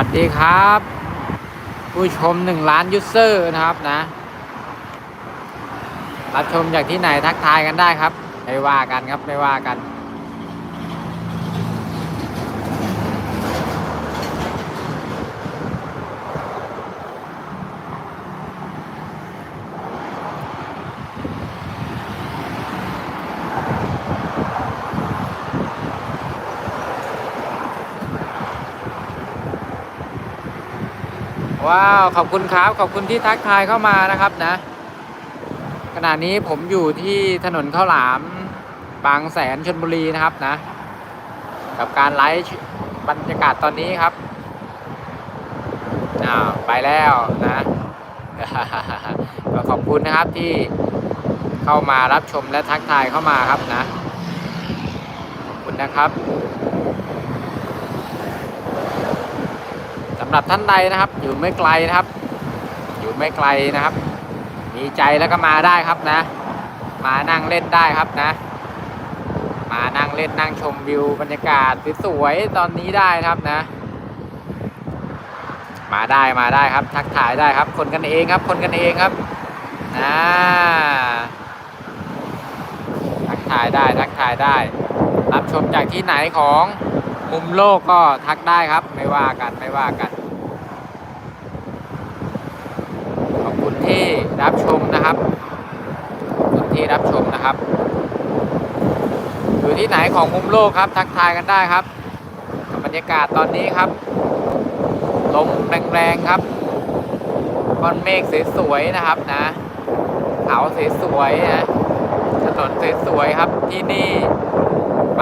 วัสดีครับ ผู้ชมหนึ่งล้านยูเซอร์นะครับนะ รับชมจากที่ไหนทักทายกันได้ครับ ไม่ว่ากันครับไม่ว่ากัน ว้าว ขอบคุณครับขอบคุณที่ทักทายเข้ามานะครับนะ ขณะนี้ผมอยู่ที่ถนนข้าวหลามบางแสนชนบุรีนะครับนะ กับการไลฟ์บรรยากาศตอนนี้ครับอ้าวไปแล้วนะก็ขอบคุณนะครับที่เข้ามารับชมและทักทายเข้ามาครับนะ ขอบคุณนะครับ สำหรับท่านใดนะครับ อยู่ไม่ไกลนะครับ อยู่ไม่ไกลนะครับ มีใจแล้วก็มาได้ครับนะ มานั่งเล่นได้ครับนะ มานั่งเล่นนั่งชมวิวบรรยากาศสวยๆตอนนี้ได้นะครับนะ มาได้มาได้ครับ ทักทายได้ครับ คนกันเองครับ คนกันเองครับนะทักทายได้ทักทายได้ รับชมจากที่ไหนของมุมโลกก็ทักได้ครับ ไม่ว่ากันไม่ว่ากัน ขอบคุณ ที่รับชมนะครับคุณที่รับชมนะครับ อยู่ที่ไหนของมุมโลกครับทักทายกันได้ครับบรรยากาศตอนนี้ครับลมแรงๆครับก้อนเมฆสวยๆนะครับนะเขาสวยๆนะถนนสวยๆครับที่นี่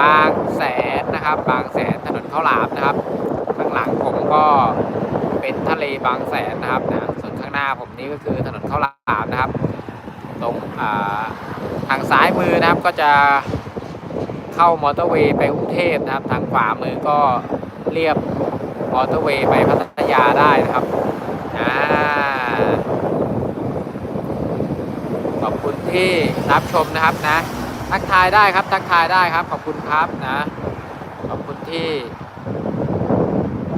บางแสนนะครับ บางแสนถนนข้าวหลามนะครับ ข้างหลังผมก็เป็นทะเลบางแสนนะครับนะ หน้าผมนี้ก็คือถนนข้าวหลามนะครับ ตรงาทางซ้ายมือนะครับก็จะเข้ามอเตอร์เวย์ไปกรุงเทพนะครับ ทางขวามือก็เรียบมอเตอร์เวย์ไปพัทยาได้นะครับขอบคุณที่รับชมนะครับนะ ทักทายได้ครับ ทักทายได้ครับ ขอบคุณครับนะ ขอบคุณที่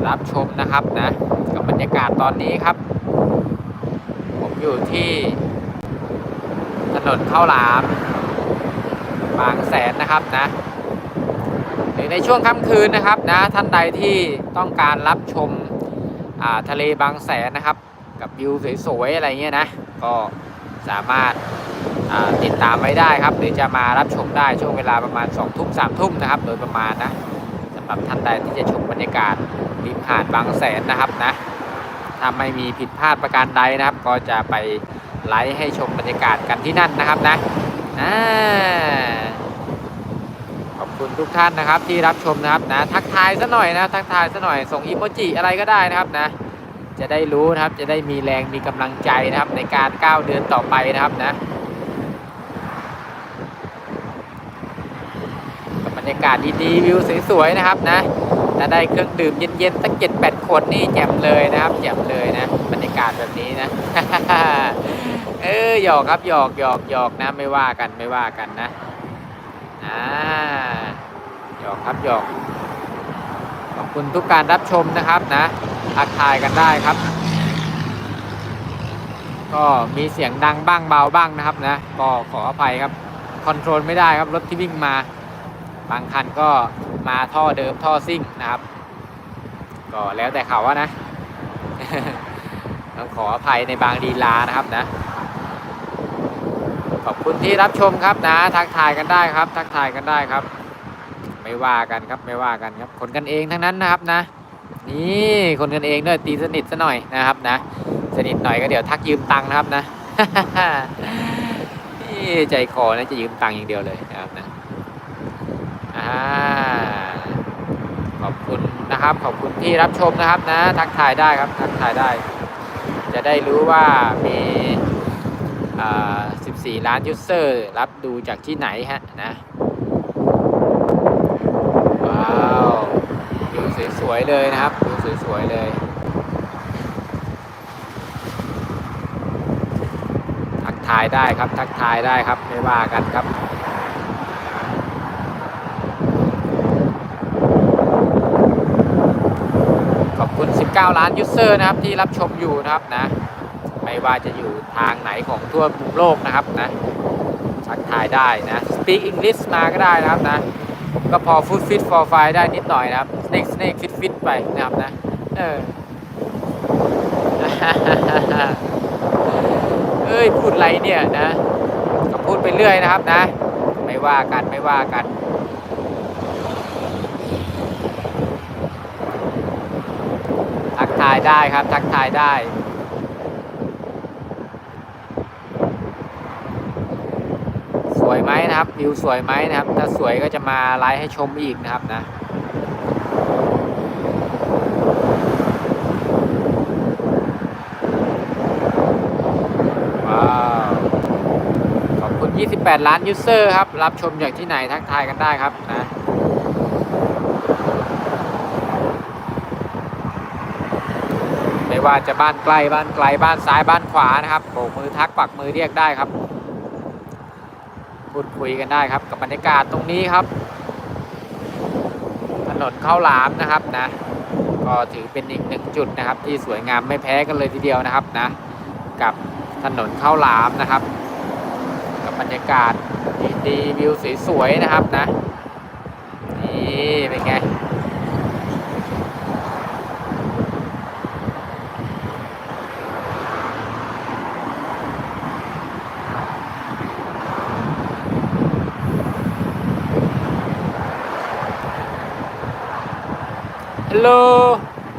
รับชมนะครับนะกับบรรยากาศตอนนี้ครับ อยู่ที่ถนนข้าวหลาม บางแสนนะครับนะหรือในช่วงค่ำคืนนะครับนะท่านใดที่ต้องการรับชมทะเลบางแสนนะครับ กับวิวสวยๆอะไรเงี้ยนะ ก็สามารถาติดตามไว้ได้ครับ หรือจะมารับชมได้ช่วงเวลาประมาณ2ทุ่มสามทุ่มนะครับ โดยประมาณนะสำหรับท่านใดที่จะชมบรรยากาศริมหาดบางแสนนะครับนะ ถ้าไม่มีผิดพลาดประการใดนะครับ ก็จะไปไลฟ์ให้ชมบรรยากาศกันที่นั่นนะครับนะอขอบคุณทุกท่านนะครับที่รับชมนะครับนะทักทายซะหน่อยนะทักทายซะหน่อยส่งอีโมจิอะไรก็ได้นะครับนะจะได้รู้นะครับจะได้มีแรงมีกำลังใจนะครับในการก้าวเดินต่อไปนะครับนะบบรรยากาศดีๆวิวสวยๆนะครับนะ ถ้าได้เครื่องดื่มเย็นๆตั้งเจ็ดแปดขวดนี่แจ่มเลยนะครับแจ่มเลยนะบรรยากาศแบบนี้นะเออหยอกครับหยอกหยอกหยอกนะไม่ว่ากันไม่ว่ากันนะอ่าหยอกครับหยอกขอบคุณทุกการรับชมนะครับนะทักทายกันได้ครับ ก็มีเสียงดังบ้างเบาบ้างนะครับนะก็ขออภัยครับคอนโทรลไม่ได้ครับรถที่วิ่งมา บางคันก็ มาท่อเดิมท่อซิ่งนะครับ ก็แล้วแต่เขาอะนะต้องขออภัยในบางดีลานะครับนะ ขอบคุณที่รับชมครับนะ ทักทายกันได้ครับ ทักทายกันได้ครับ ไม่ว่ากันครับไม่ว่ากันครับคนกันเองทั้งนั้นนะครับนะ นี่คนกันเองด้วยตีสนิทซะหน่อยนะครับนะ สนิทหน่อยก็เดี๋ยวทักยืมตังค์นะครับนะนี่ใจคอนะจะยืมตังค์อย่างเดียวเลยนะครับนะ อ่าข อบคุณนะครับ ขอบคุณที่รับชมนะครับนะ ทักทายได้ครับทักทายได้ จะได้รู้ว่ามีอ่14 ล้านยูเซอร์รับดูจากที่ไหนฮะนะ ว้าววิวสวยๆเลยนะครับวิวสวยๆเลย ทักทายได้ครับทักทายได้ครับไม่ว่ากันครับ 9 ล้านยูเซอร์นะครับที่รับชมอยู่นะครับนะ ไม่ว่าจะอยู่ทางไหนของทั่วมุมโลกนะครับนะทักทายได้นะ speak English มาก็ได้นะครับนะก็พอ food fit for fire ได้นิดหน่อยนะครับ snake snake fit fit ไปนะครับนะ เออเอ้ยพูดไรเนี่ยนะก็พูดไปเรื่อยนะครับนะ ไม่ว่ากันไม่ว่ากัน ทักทายได้ครับ ทักทายได้ สวยไหมนะครับวิวสวยไหมนะครับ ถ้าสวยก็จะมาไลฟ์ให้ชมอีกนะครับนะว้าวขอบคุณ28 ล้านยูเซอร์ครับ รับชมจากที่ไหนทักทายกันได้ครับนะ ไม่ ว่าจะบ้านใกล้บ้านไกลบ้านซ้ายบ้านขวานะครับโบกมือทักปักมือเรียกได้ครับ พูดคุยกันได้ครับ กับบรรยากาศตรงนี้ครับ ถนนข้าวหลามนะครับนะ ก็ถือเป็นอีกหนึ่งจุดนะครับ ที่สวยงามไม่แพ้กันเลยทีเดียวนะครับนะ กับถนนข้าวหลามนะครับ กับบรรยากาศดีๆวิวสวยๆนะครับนะนี่เป็นไง Hello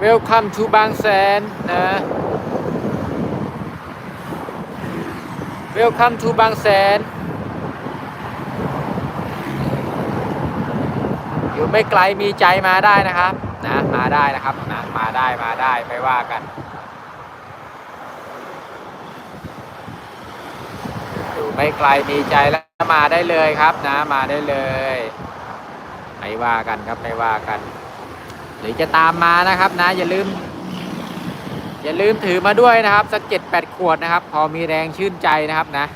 welcome to บางแสนนะ Welcome to บางแสน อยู่ไม่ไกลมีใจมาได้นะครับนะมาได้นะครับนะมาได้มาได้ไม่ว่ากันอยู่ไม่ไกลมีใจแล้วมาได้เลยครับนะมาได้เลย ไม่ว่ากันครับไม่ว่ากัน หรือจะตามมานะครับนะอย่าลืม อย่าลืมถือมาด้วยนะครับ สักเจ็ดแปดขวดนะครับ พอมีแรงชื่นใจนะครับนะ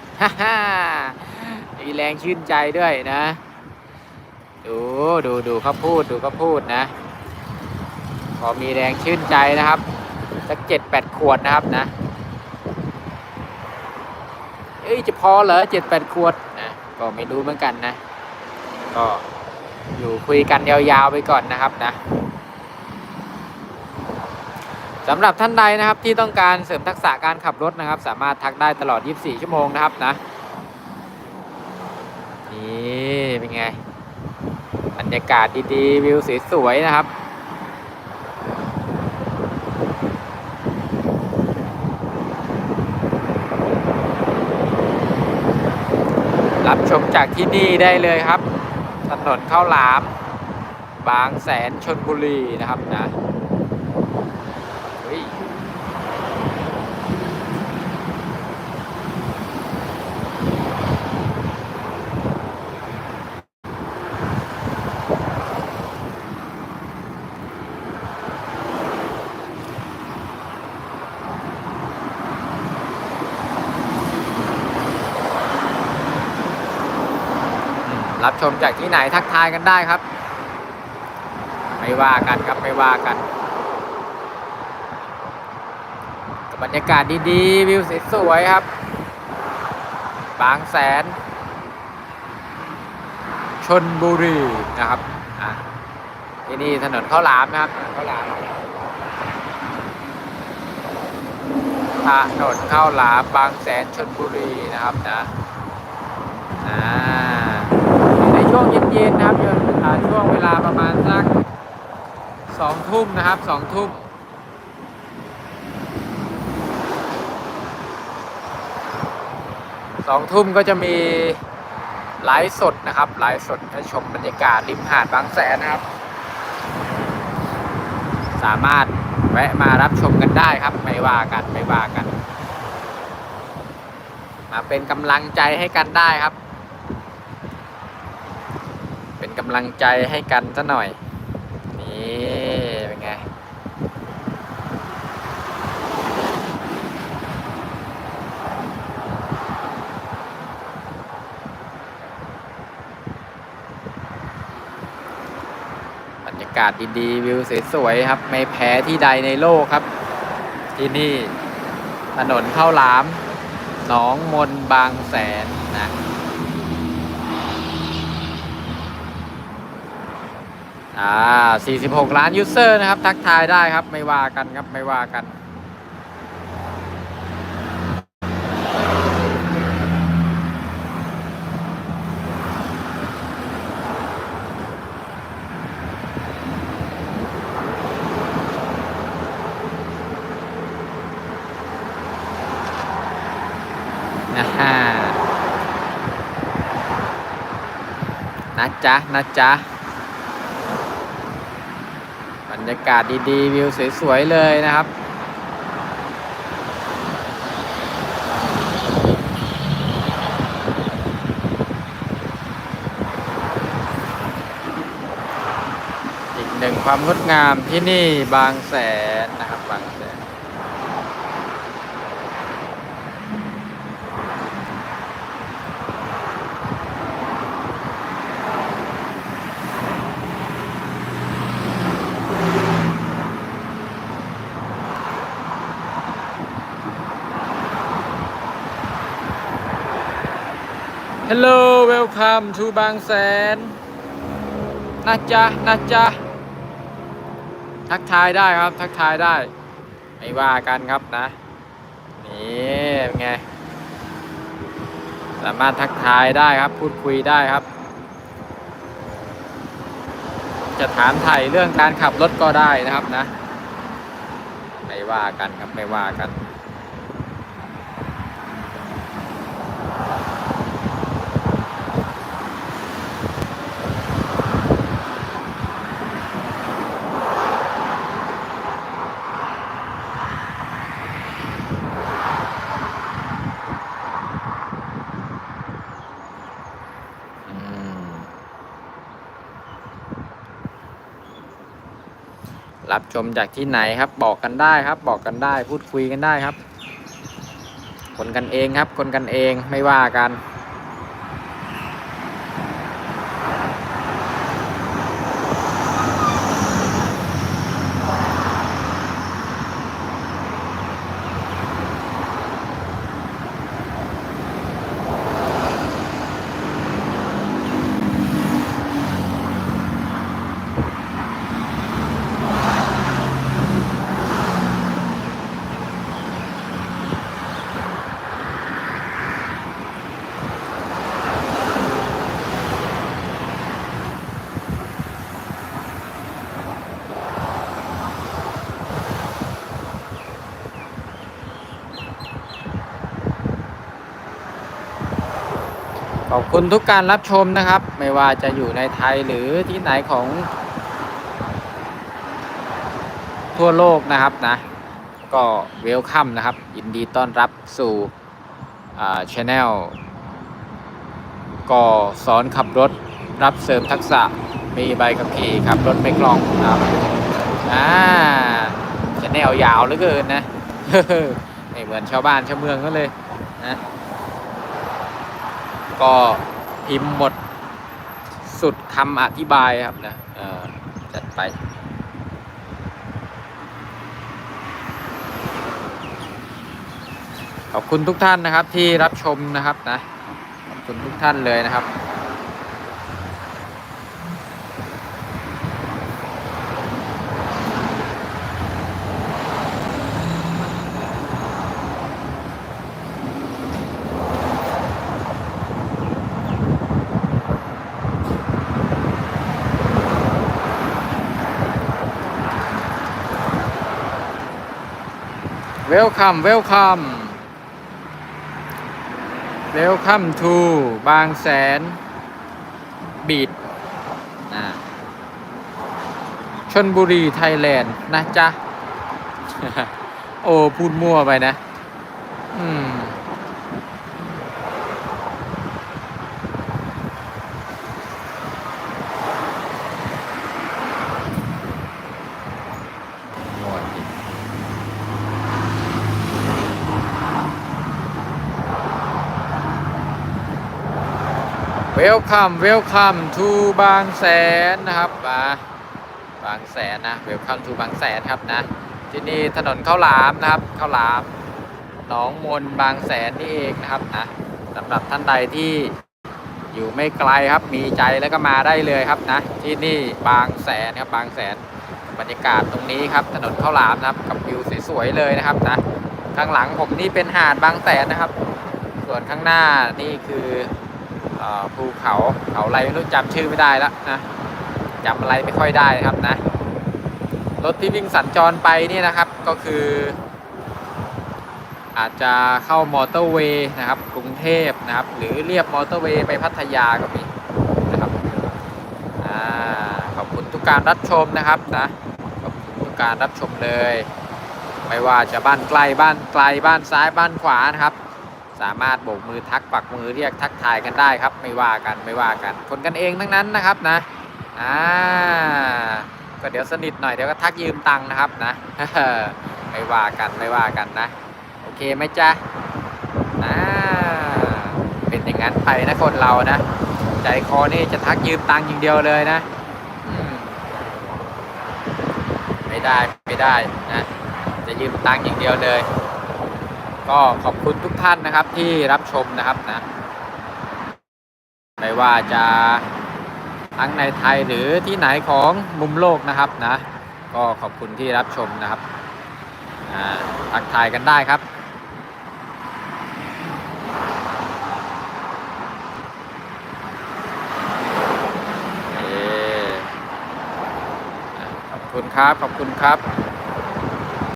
มีแรงชื่นใจด้วยนะ ดูดูดูเขาพูดดูเขาพูดนะ พอมีแรงชื่นใจนะครับ สักเจ็ดแปดขวดนะครับนะเอ้ยจะพอเหรอเจ็ดแปดขวดนะก็ไม่รู้เหมือนกันนะ ก็อยู่คุยกันยาวๆไปก่อนนะครับนะ สำหรับท่านใดนะครับที่ต้องการเสริมทักษะการขับรถนะครับ สามารถทักได้ตลอด 24 ชั่วโมงนะครับนะนี่เป็นไงบรรยากาศดีๆวิวสวยๆนะครับรับชมจากที่นี่ได้เลยครับ ถนนข้าวหลาม บางแสนชนบุรีนะครับนะ รับชมจากที่ไหนทักทายกันได้ครับ ไม่ว่ากันครับไม่ว่ากันบรรยากาศดีๆ วิวสวยๆครับ บางแสน ชนบุรีนะครับอะที่นี่ถนนข้าวหลามนะครับถนนข้าวหลามถนนข้าวหลามบางแสนชนบุรีนะครับนะอ่าอยู่ในช่วง เย็นนะครับอยู่อ่าช่วงเวลาประมาณสักสองทุ่มนะครับสองทุ่มสองทุ่มก็จะมีไลฟ์สดนะครับไลฟ์สดให้ชมบรรยากาศริมหาดบางแสนนะครับ สามารถแวะมารับชมกันได้ครับ ไม่ว่ากันไม่ว่ากัน มาเป็นกำลังใจให้กันได้ครับ กำลังใจให้กันซะหน่อย นี่เป็นไง บรรยากาศดีๆ วิวสวยๆครับ ไม่แพ้ที่ใดในโลกครับ ที่นี่ถนนเข้าหลาม หนองมนบางแสนนะ อ่า46 ล้านยูเซอร์นะครับ ทักทายได้ครับไม่ว่ากันครับไม่ว่ากันนะฮะนะจ๊ะนะจ๊ะ รรยากาศดีๆ วิวสวยๆ เลยนะครับ อีกหนึ่งความงดงามที่นี่บางแสนนะครับ บางแสน Hello welcome to บางแสนนะจ๊ะนะจ๊ะทักทายได้ครับ ทักทายได้ ไม่ว่ากันครับนะ นี่เป็นไง สามารถทักทายได้ครับ พูดคุยได้ครับ จะถามไถ่เรื่องการขับรถก็ได้นะครับนะ ไม่ว่ากันครับ ไม่ว่ากัน รับชมจากที่ไหนครับ บอกกันได้ครับ บอกกันได้ พูดคุยกันได้ครับ คนกันเองครับ คนกันเองไม่ว่ากัน อบคุณทุกการรับชมนะครับ ไม่ว่าจะอยู่ในไทยหรือที่ไหนของ ทั่วโลกนะครับนะ ก็เวลคัมนะครับยินดีต้อนรับสู่ช anel ก็สอนขับรถรับเสริมทักษะมีใบขับขี่ขับรถไม่คล่องนะครับอ่าช anel ยาวเหลือเกินนะไม่เหมือนชาวบ้านชาวเมืองก็เลยนะ ก็พิมพ์หมดสุดคำอธิบายครับนะจัดไป ขอบคุณทุกท่านนะครับที่รับชมนะครับนะ ขอบคุณทุกท่านเลยนะครับ วลคัมเวลคัมเวลคัมทูบางแสนบีดชนบุรีไทยแลนด์นะจ๊ะ โอ้ พูดมั่วไปนะ อืม Welcome Welcome to บางแสนนะครับมาบางแสนนะเวลคัมทูบางแสนครับนะ ที่นี่ถนนข้าวหลามนะครับข้าวหลามหนองมนบางแสนนี่เองนะครับนะสำหรับท่านใดที่อยู่ไม่ไกลครับมีใจแล้วก็มาได้เลยครับนะ ที่นี่บางแสนครับบางแสนบรรยากาศตรงนี้ครับถนนข้าวหลามนะครับกับวิวสวยๆเลยนะครับนะข้างหลังผมนี่เป็นหาดบางแสนนะครับ ส่วนข้างหน้านี่คือ ภูเขาเขาอะไรไม่รู้จำชื่อไม่ได้แล้วนะจำอะไรไม่ค่อยได้นะครับนะ รถที่วิ่งสัญจรไปนี่นะครับก็คือ อาจจะเข้ามอเตอร์เวย์นะครับ กรุงเทพนะครับ หรือเรียบมอเตอร์เวย์ไปพัทยาก็มีนะครับอ่าขอบคุณทุกการรับชมนะครับนะขอบคุณทุกการรับชมเลย ไม่ว่าจะบ้านใกล้บ้านไกลบ้านซ้ายบ้านขวานะครับ สามารถโบกมือทักปักมือเรียกทักทายกันได้ครับ ไม่ว่ากันไม่ว่ากัน คนกันเองทั้งนั้นนะครับนะอ่าก็เดี๋ยวสนิทหน่อยเดี๋ยวก็ทักยืมตังค์นะครับนะไม่ว่ากันไม่ว่ากันนะ โอเคไหมจ๊ะอ่าเป็นอย่างนั้นไปนะคนเรานะ ใจคอนี่จะทักยืมตังค์อย่างเดียวเลยนะไม่ได้ไม่ได้นะจะยืมตังค์อย่างเดียวเลย ก็ขอบคุณทุกท่านนะครับที่รับชมนะครับนะ ไม่ว่าจะทั้งในไทยหรือที่ไหนของมุมโลกนะครับนะ ก็ขอบคุณที่รับชมนะครับอ่าทักทายกันได้ครับ ขอบคุณครับ ขอบคุณครับ